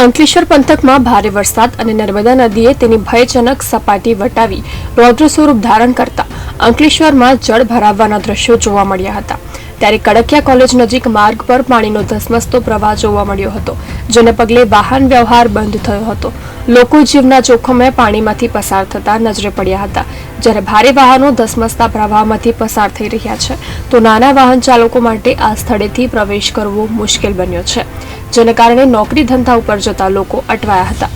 અંકલેશ્વર પંથકમાં ભારે વરસાદ અને નર્મદા નદીએ તેની ભયજનક સપાટી વટાવી રૌદ્ર સ્વરૂપ ધારણ કરતા અંકલેશ્વરમાં જળ ભરાવવાના દ્રશ્યો જોવા મળ્યા હતા. ત્યારે કડકિયા કોલેજ નજીક માર્ગ પર પાણીનો ધસમસતો પ્રવાહ જોવા મળ્યો હતો, જેને પગલે વાહન વ્યવહાર બંધ થયો હતો. લોકો જીવના જોખમે પાણીમાંથી પસાર થતા નજરે પડ્યા હતા. જ્યારે ભારે વાહનો ધસમસતા પ્રવાહમાંથી પસાર થઈ રહ્યા છે, તો નાના વાહન ચાલકો માટે આ સ્થળેથી પ્રવેશ કરવો મુશ્કેલ બન્યો છે, જેને કારણે નોકરી ધંધા ઉપર જતા લોકો અટવાયા હતા.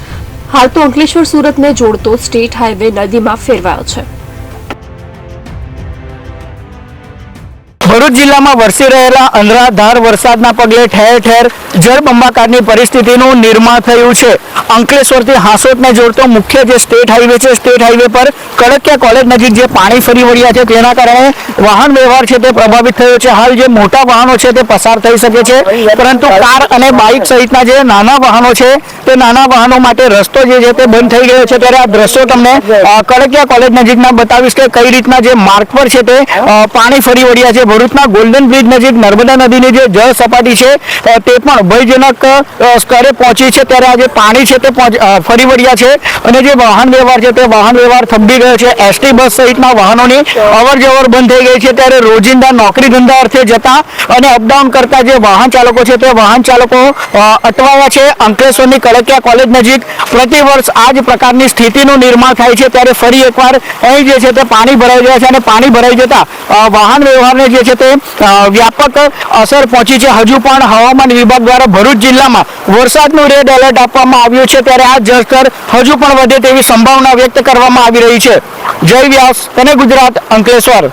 હાલ તો અંકલેશ્વર સુરતને જોડતો સ્ટેટ હાઈવે નદીમાં ફેરવાયો છે. ભરૂચ જિલ્લામાં વરસી રહેલા અનરાધાર વરસાદના પગલે ઠેર ઠેર જળબંબાકારની પરિસ્થિતિનું નિર્માણ થયું છે. અંકલેશ્વરથી હાંસોટને જોડતો મુખ્ય જે સ્ટેટ હાઈવે છે, સ્ટેટ હાઈવે પર કડકિયા કોલેજ નજીક જે પાણી ફરી વળ્યા છે, તેના કારણે વાહન વ્યવહાર છે તે પ્રભાવિત થયો છે. હાલ જે મોટા વાહનો છે તે પસાર થઈ શકે છે. પરંતુ કાર અને બાઇક સહિતના જે નાના વાહનો છે, તે નાના વાહનો માટે રસ્તો જે છે તે બંધ થઈ ગયો છે. ત્યારે આ દ્રશ્યો તમને કડકિયા કોલેજ નજીકના બતાવીશ કે કઈ રીતના જે માર્ગ પર છે તે પાણી ફરી વળ્યા છે ભરૂચના ગોલ્ડન બ્રિજ નજીક નર્મદા નદીની જે જળ સપાટી છે તે પણ ભયજનક સ્તરે પહોંચી છે. ત્યારે આજે પાણી છે તે ફરી વળ્યા છે. અને જે વાહન વ્યવહાર છે તે વાહન વ્યવહાર થંભી ગયો છે. એસટી બસ સહિતના વાહનોની અવર જવર બંધ થઈ ગઈ છે. ત્યારે રોજિંદા નોકરી ધંધા અર્થે જતા અને અપડાઉન કરતા જે વાહન ચાલકો છે તે વાહન ચાલકો અટવાયા છે. અંકલેશ્વરની કળકિયા કોલેજ નજીક પ્રતિ વર્ષ આ જ પ્રકારની સ્થિતિનું નિર્માણ થાય છે. ત્યારે ફરી એકવાર અહીં જે છે તે પાણી ભરાઈ ગયા છે અને પાણી ભરાઈ જતા વાહન વ્યવહારને જે છે તે વ્યાપક અસર પહોંચી છે. હજુ પણ હવામાન વિભાગ દ્વારા ભરૂચ જિલ્લામાં વરસાદનું રેડ એલર્ટ આપવામાં આવ્યું છે. ત્યારે આ જળસ્તર હજુ પણ વધે તેવી સંભાવના વ્યક્ત કરવામાં આવી રહી છે. જય વ્યાસ અને ગુજરાત, અંકલેશ્વર.